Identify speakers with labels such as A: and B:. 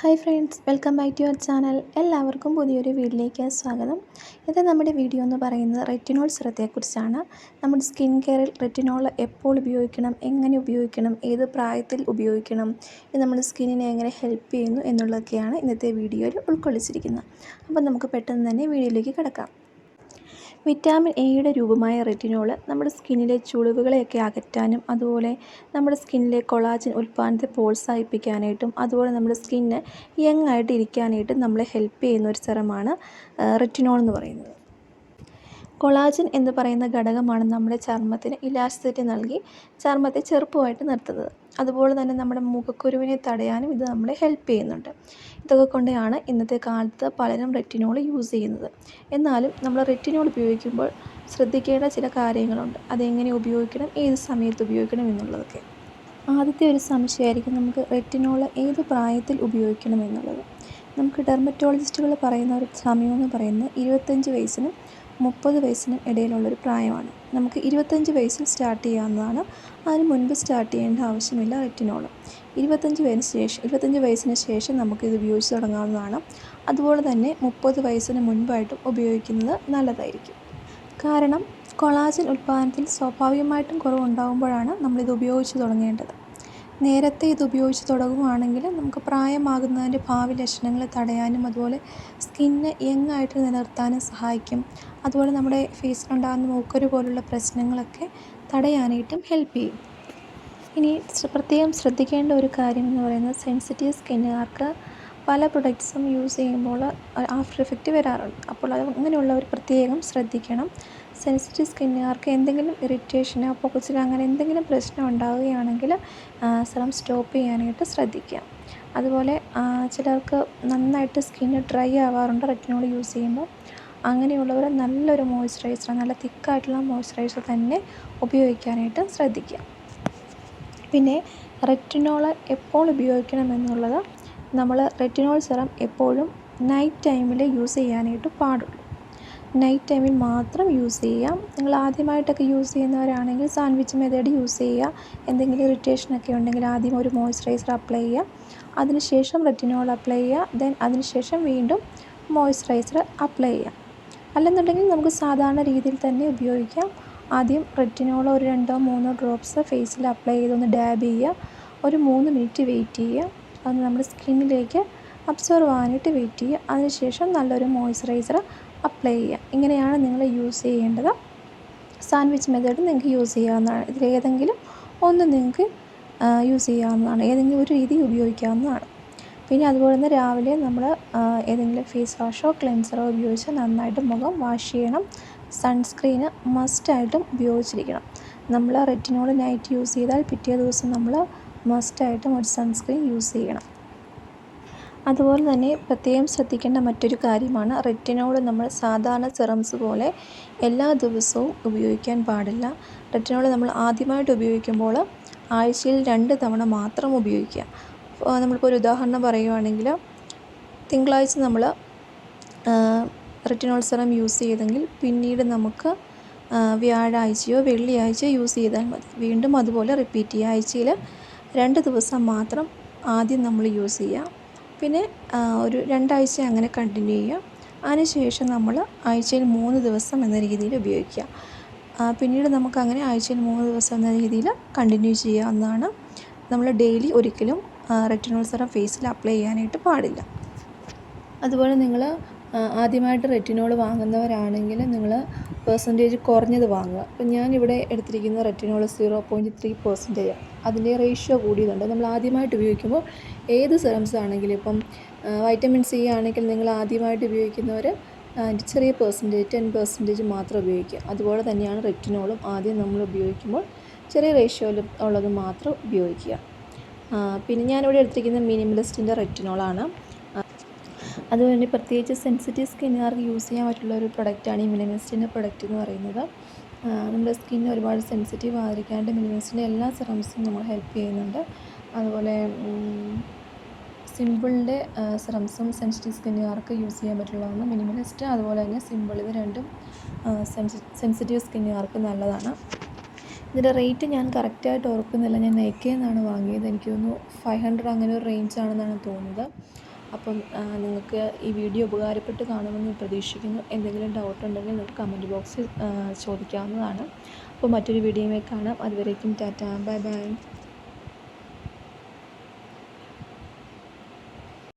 A: Hi friends welcome back to your channel. എല്ലാവർക്കും പുതിയൊരു വീഡിയോയിലേക്ക് സ്വാഗതം. ഇത് നമ്മുടെ വീഡിയോ എന്ന് പറയുന്നത് റെറ്റിനോൾ സിറത്തെക്കുറിച്ചാണ്. നമ്മുടെ സ്കിൻ കെയറിൽ റെറ്റിനോൾ എപ്പോൾ ഉപയോഗിക്കണം എങ്ങനെ ഉപയോഗിക്കണം ഏത് പ്രായത്തിൽ ഉപയോഗിക്കണം ഇത് നമ്മുടെ സ്കിന്നിനെ എങ്ങനെ ഹെൽപ്പ് ചെയ്യുന്നു എന്നുള്ളതൊക്കെയാണ് ഇന്നത്തെ വീഡിയോയിൽ ഉൾക്കൊള്ളിച്ചിരിക്കുന്നത്. അപ്പം നമുക്ക് പെട്ടെന്ന് തന്നെ വീഡിയോയിലേക്ക് കിടക്കാം. വിറ്റാമിൻ എയുടെ രൂപമായ റെറ്റിനോൾ നമ്മുടെ സ്കിന്നിലെ ചുളിവുകളെയൊക്കെ അകറ്റാനും അതുപോലെ നമ്മുടെ സ്കിന്നിലെ കൊളാജൻ ഉൽപ്പാദനത്തെ പ്രോത്സാഹിപ്പിക്കാനായിട്ടും അതുപോലെ നമ്മുടെ സ്കിന്ന് യങ് ആയിട്ട് ഇരിക്കാനായിട്ടും നമ്മളെ ഹെൽപ്പ് ചെയ്യുന്ന ഒരു സെറമാണ് റെറ്റിനോൾ എന്ന് പറയുന്നത്. കൊളാജൻ എന്ന് പറയുന്ന ഘടകമാണ് നമ്മുടെ ചർമ്മത്തിന് ഇലാസ്റ്റിസിറ്റി നൽകി ചർമ്മത്തെ ചെറുപ്പമായിട്ട് നിർത്തുന്നത്. അതുപോലെ തന്നെ നമ്മുടെ മുഖക്കുരുവിനെ തടയാനും ഇത് നമ്മളെ ഹെൽപ്പ് ചെയ്യുന്നുണ്ട്. ഇതൊക്കെ കൊണ്ടാണ് ഇന്നത്തെ കാലത്ത് പലരും റെറ്റിനോൾ യൂസ് ചെയ്യുന്നത്. എന്നാലും നമ്മൾ റെറ്റിനോൾ ഉപയോഗിക്കുമ്പോൾ ശ്രദ്ധിക്കേണ്ട ചില കാര്യങ്ങളുണ്ട്. അതെങ്ങനെ ഉപയോഗിക്കണം ഏത് സമയത്ത് ഉപയോഗിക്കണം എന്നുള്ളതൊക്കെ. ആദ്യത്തെ ഒരു സംശയമായിരിക്കും നമുക്ക് റെറ്റിനോൾ ഏത് പ്രായത്തിൽ ഉപയോഗിക്കണം എന്നുള്ളത്. നമുക്ക് ഡെർമറ്റോളജിസ്റ്റുകൾ പറയുന്ന ഒരു സമയം എന്ന് പറയുന്നത് ഇരുപത്തഞ്ച് വയസ്സിനും മുപ്പത് വയസ്സിനും ഇടയിലുള്ളൊരു പ്രായമാണ്. നമുക്ക് ഇരുപത്തഞ്ച് വയസ്സിൽ സ്റ്റാർട്ട് ചെയ്യാവുന്നതാണ്. അതിന് മുൻപ് സ്റ്റാർട്ട് ചെയ്യേണ്ട ആവശ്യമില്ല റെറ്റിനോൾ ഇരുപത്തഞ്ച് വയസ്സിന് ശേഷം ഇരുപത്തഞ്ച് വയസ്സിന് ശേഷം നമുക്ക് ഇത് ഉപയോഗിച്ച് തുടങ്ങാവുന്നതാണ്. അതുപോലെ തന്നെ മുപ്പത് വയസ്സിന് മുൻപായിട്ടും ഉപയോഗിക്കുന്നത് നല്ലതായിരിക്കും. കാരണം കൊളാജൻ ഉൽപ്പാദനത്തിൽ സ്വാഭാവികമായിട്ടും കുറവുണ്ടാകുമ്പോഴാണ് നമ്മളിത് ഉപയോഗിച്ച് തുടങ്ങേണ്ടത്. നേരത്തെ ഇത് ഉപയോഗിച്ച് തുടങ്ങുകയാണെങ്കിൽ നമുക്ക് പ്രായമാകുന്നതിന്റെ ഭാവി ലക്ഷണങ്ങൾ തടയാനും അതുപോലെ സ്കിന്ന് യങ് ആയിട്ട് നിലനിർത്താനും സഹായിക്കും. അതുപോലെ നമ്മുടെ ഫേസിലുണ്ടാകുന്ന മൂക്കരു പോലുള്ള പ്രശ്നങ്ങളൊക്കെ തടയാനായിട്ടും ഹെൽപ്പ് ചെയ്യും. ഇനി പ്രത്യേകം ശ്രദ്ധിക്കേണ്ട ഒരു കാര്യം എന്ന് പറയുന്നത് സെൻസിറ്റീവ് സ്കിന്നുകാർക്ക് പല പ്രൊഡക്ട്സും യൂസ് ചെയ്യുമ്പോൾ ആഫ്റ്റർ എഫക്റ്റ് വരാറുണ്ട്. അപ്പോൾ അത് അങ്ങനെയുള്ളവർ പ്രത്യേകം ശ്രദ്ധിക്കണം. സെൻസിറ്റീവ് സ്കിന്നുകാർക്ക് എന്തെങ്കിലും ഇറിറ്റേഷനോ പൊക്കച്ചിലോ അങ്ങനെ എന്തെങ്കിലും പ്രശ്നം ഉണ്ടാവുകയാണെങ്കിൽ സെറം സ്റ്റോപ്പ് ചെയ്യാനായിട്ട് ശ്രദ്ധിക്കുക. അതുപോലെ ചിലർക്ക് നന്നായിട്ട് സ്കിന്ന് ഡ്രൈ ആവാറുണ്ട് റെറ്റിനോൾ യൂസ് ചെയ്യുമ്പോൾ. അങ്ങനെയുള്ളവർ നല്ലൊരു മോയ്സ്ചറൈസർ നല്ല തിക്കായിട്ടുള്ള മോയ്സ്ചറൈസർ തന്നെ ഉപയോഗിക്കാനായിട്ട് ശ്രദ്ധിക്കുക. പിന്നെ റെറ്റിനോൾ എപ്പോൾ ഉപയോഗിക്കണം എന്നുള്ളത് നമ്മൾ റെറ്റിനോൾ സെറം എപ്പോഴും നൈറ്റ് ടൈമിൽ യൂസ് ചെയ്യാനായിട്ട് പാടുള്ളൂ. നൈറ്റ് ടൈമിൽ മാത്രം യൂസ് ചെയ്യാം. നിങ്ങൾ ആദ്യമായിട്ടൊക്കെ യൂസ് ചെയ്യുന്നവരാണെങ്കിൽ സാൻഡ്വിച്ച് മെത്തേഡ് യൂസ് ചെയ്യുക. എന്തെങ്കിലും ഇറിറ്റേഷൻ ഒക്കെ ഉണ്ടെങ്കിൽ ആദ്യം ഒരു മോയ്സ്ചറൈസർ അപ്ലൈ ചെയ്യുക. അതിനുശേഷം റെറ്റിനോൾ അപ്ലൈ ചെയ്യുക. ദെൻ അതിനുശേഷം വീണ്ടും മോയ്സ്ചറൈസർ അപ്ലൈ ചെയ്യുക. അല്ലെന്നുണ്ടെങ്കിൽ നമുക്ക് സാധാരണ രീതിയിൽ തന്നെ ഉപയോഗിക്കാം. ആദ്യം റെറ്റിനോൾ ഒരു രണ്ടോ മൂന്നോ ഡ്രോപ്സ് ഫേസിൽ അപ്ലൈ ചെയ്തൊന്ന് ഡാബ് ചെയ്യുക. ഒരു മൂന്ന് മിനിറ്റ് വെയിറ്റ് ചെയ്യുക. അത് നമ്മുടെ സ്കിന്നിലേക്ക് അബ്സോർവ് ആവാനായിട്ട് വെയിറ്റ് ചെയ്യുക. അതിനുശേഷം നല്ലൊരു മോയ്സ്ചറൈസർ അപ്ലൈ ചെയ്യുക. ഇങ്ങനെയാണ് നിങ്ങൾ യൂസ് ചെയ്യേണ്ടത്. സാൻഡ്വിച്ച് മെത്തേഡ് നിങ്ങൾക്ക് യൂസ് ചെയ്യാവുന്നതാണ്. ഇതിലേതെങ്കിലും ഒന്ന് നിങ്ങൾക്ക് യൂസ് ചെയ്യാവുന്നതാണ്. ഏതെങ്കിലും ഒരു രീതി ഉപയോഗിക്കാവുന്നതാണ്. പിന്നെ അതുപോലെ തന്നെ രാവിലെ നമ്മൾ ഏതെങ്കിലും ഫേസ് വാഷോ ക്ലെൻസറോ ഉപയോഗിച്ച് നന്നായിട്ട് മുഖം വാഷ് ചെയ്യണം. സൺസ്ക്രീന് മസ്റ്റായിട്ടും ഉപയോഗിച്ചിരിക്കണം. നമ്മൾ റെറ്റിനോൾ നൈറ്റ് യൂസ് ചെയ്താൽ പിറ്റേ ദിവസം നമ്മൾ മസ്റ്റായിട്ടും ഒരു സൺസ്ക്രീൻ യൂസ് ചെയ്യണം. അതുപോലെ തന്നെ പ്രത്യേകം ശ്രദ്ധിക്കേണ്ട മറ്റൊരു കാര്യമാണ് റെറ്റിനോൾ നമ്മൾ സാധാരണ സിറംസ് പോലെ എല്ലാ ദിവസവും ഉപയോഗിക്കാൻ പാടില്ല. റെറ്റിനോൾ നമ്മൾ ആദ്യമായിട്ട് ഉപയോഗിക്കുമ്പോൾ ആഴ്ചയിൽ രണ്ട് തവണ മാത്രം ഉപയോഗിക്കുക. നമ്മളിപ്പോൾ ഒരു ഉദാഹരണം പറയുകയാണെങ്കിൽ തിങ്കളാഴ്ച നമ്മൾ റെറ്റിനോൾ സിറം യൂസ് ചെയ്തെങ്കിൽ പിന്നീട് നമുക്ക് വ്യാഴാഴ്ചയോ വെള്ളിയാഴ്ചയോ യൂസ് ചെയ്താൽ മതി. വീണ്ടും അതുപോലെ റിപ്പീറ്റ് ചെയ്യുക. ആഴ്ചയിൽ രണ്ട് ദിവസം മാത്രം ആദ്യം നമ്മൾ യൂസ് ചെയ്യുക. പിന്നെ ഒരു രണ്ടാഴ്ച അങ്ങനെ കണ്ടിന്യൂ ചെയ്യുക. അതിനുശേഷം നമ്മൾ ആഴ്ചയിൽ മൂന്ന് ദിവസം എന്ന രീതിയിൽ ഉപയോഗിക്കുക. പിന്നീട് നമുക്ക് അങ്ങനെ ആഴ്ചയിൽ മൂന്ന് ദിവസം എന്ന രീതിയിൽ കണ്ടിന്യൂ ചെയ്യാവുന്നതാണ് നമ്മൾ ഡെയിലി ഒരിക്കലും റെറ്റിനോൾ സെറം ഫേസിൽ അപ്ലൈ ചെയ്യാനായിട്ട് പാടില്ല. അതുപോലെ നിങ്ങൾ ആദ്യമായിട്ട് റെറ്റിനോൾ വാങ്ങുന്നവരാണെങ്കിൽ നിങ്ങൾ പെർസെന്റേജ് കുറഞ്ഞത് വാങ്ങുക. അപ്പം ഞാനിവിടെ എടുത്തിരിക്കുന്ന retinol zero point three percentage അതിന്റെ റേഷ്യോ കൂടിയതുണ്ട്. നമ്മൾ ആദ്യമായിട്ട് ഉപയോഗിക്കുമ്പോൾ ഏത് സെറംസ് ആണെങ്കിലും ഇപ്പം വൈറ്റമിൻ സി ആണെങ്കിൽ നിങ്ങൾ ആദ്യമായിട്ട് ഉപയോഗിക്കുന്നവർ ചെറിയ പെർസെന്റേജ് ടെൻ പെർസെന്റേജ് മാത്രം ഉപയോഗിക്കുക. അതുപോലെ തന്നെയാണ് റെറ്റിനോളും ആദ്യം നമ്മൾ ഉപയോഗിക്കുമ്പോൾ ചെറിയ റേഷ്യോയിൽ ഉള്ളത് മാത്രം ഉപയോഗിക്കുക. പിന്നെ ഞാനിവിടെ എടുത്തിരിക്കുന്ന മിനിമലിസ്റ്റിന്റെ റെറ്റിനോളാണ്. അതുപോലെ പ്രത്യേകിച്ച് സെൻസിറ്റീവ് സ്കിന്നുകാർക്ക് യൂസ് ചെയ്യാൻ പറ്റുള്ള ഒരു പ്രൊഡക്റ്റാണ് ഈ മിനിമിസ്റ്റിന്റെ പ്രൊഡക്റ്റ് എന്ന് പറയുന്നത്. നമ്മുടെ സ്കിന്ന് ഒരുപാട് സെൻസിറ്റീവ് ആയിരിക്കാണ്ട് മിനിമിസ്റ്റിന്റെ എല്ലാ സിറംസും നമ്മൾ ഹെൽപ്പ് ചെയ്യുന്നുണ്ട്. അതുപോലെ സിമ്പിളിന്റെ സിറംസും സെൻസിറ്റീവ് സ്കിന്നുകാർക്ക് യൂസ് ചെയ്യാൻ പറ്റുള്ളതാണ് മിനിമലിസ്റ്റ് അതുപോലെ തന്നെ സിമ്പിൾ ഇത് രണ്ടും സെൻസിറ്റീവ് സ്കിന്നുകാർക്ക് നല്ലതാണ്. ഇതിന്റെ റേറ്റ് ഞാൻ കറക്റ്റായിട്ട് ഓർക്കുന്നില്ല. ഞാൻ നിന്നാണ് വാങ്ങിയത്. എനിക്ക് തോന്നുന്നു ഫൈവ് ഹൺഡ്രഡ് അങ്ങനെ ഒരു റേഞ്ച് ആണെന്നാണ് തോന്നുന്നത്. അപ്പം നിങ്ങൾക്ക് ഈ വീഡിയോ ഉപകാരപ്പെട്ട് കാണുമെന്ന് പ്രതീക്ഷിക്കുന്നു. എന്തെങ്കിലും ഡൗട്ട് ഉണ്ടെങ്കിൽ നിങ്ങൾക്ക് കമന്റ് ബോക്സിൽ ചോദിക്കാവുന്നതാണ്. അപ്പോൾ മറ്റൊരു വീഡിയോയുമായി കാണാം. അതുവരേക്കും ടാറ്റാ. Bye bye.